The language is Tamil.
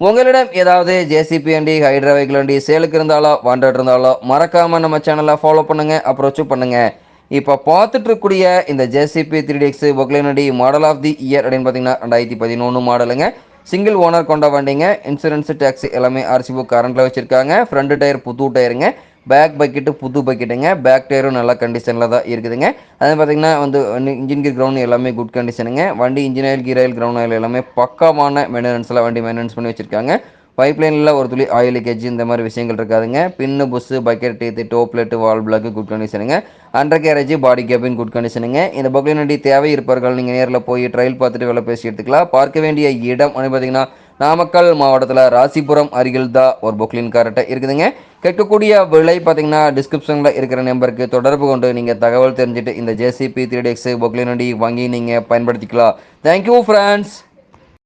உங்களிடம் ஏதாவது ஜேசிபி வண்டி ஹைட்ரா வெஹிக்கிள் வண்டி சேலுக்கு இருந்தாலோ வாண்டட் இருந்தாலோ மறக்காமல் நம்ம சேனலை ஃபாலோ பண்ணுங்கள் அப்ரோச்சும் பண்ணுங்கள் இப்போ பார்த்துட்டு இருக்கக்கூடிய இந்த ஜேசிபி த்ரீ டிஎக்ஸ் பொக்லைனடி மாடல் ஆஃப் தி இயர் அப்படின்னு பார்த்தீங்கன்னா ரெண்டாயிரத்தி பதினொன்று மாடலுங்க சிங்கிள் ஓனர் கொண்ட வண்டிங்க இன்சூரன்ஸ் டேக்ஸ் எல்லாமே ஆர்சி புக் கரண்ட்டில் வச்சுருக்காங்க. ஃப்ரண்ட் டயர் புது டயருங்க பேக் பக்கெட்டு புது பக்கெட்டுங்க. பேக் டயரும் நல்ல கண்டிஷனில் தான் இருக்குதுங்க. அதே பார்த்தீங்கன்னா வந்து இன்ஜின் கீர் கிரவுண்ட் எல்லாமே குட் கண்டிஷனுங்க வண்டி engine oil gear oil ground oil எல்லாமே பக்காமான மெயின்டெனன்ஸில் வண்டி மெயின்டெனன்ஸ் பண்ணி வச்சுருக்காங்க. பைப் லைனில் ஒரு துளி ஆயில் லீக்கேஜ் இந்த மாதிரி விஷயங்கள் இருக்காதுங்க. பின்னு புஸ்ஸு பக்கெட் டீத்து டோ வால் பிளாக்கு குட் கண்டிஷனுங்க under garage body cabin good கண்டிஷனுங்க இந்த பக்லின் வண்டி தேவை இருப்பார்கள் நீங்கள் நேரில் போய் ட்ரையல் பார்த்துட்டு வேலை பேசி எடுத்துக்கலாம். பார்க்க வேண்டிய இடம் வந்து பார்த்தீங்கன்னா நாமக்கல் மாவட்டத்தில் ராசிபுரம் அருகில் தான் ஒரு புக்லின் கார்ட்டை இருக்குதுங்க. கேட்கக்கூடிய விலை பார்த்தீங்கன்னா டிஸ்கிரிப்ஷனில் இருக்கிற நம்பருக்கு தொடர்பு கொண்டு நீங்கள் தகவல் தெரிஞ்சுட்டு இந்த ஜேசிபி த்ரீ டெக்ஸ் புக்லின் வண்டி வாங்கி நீங்கள் பயன்படுத்திக்கலாம். Thank you friends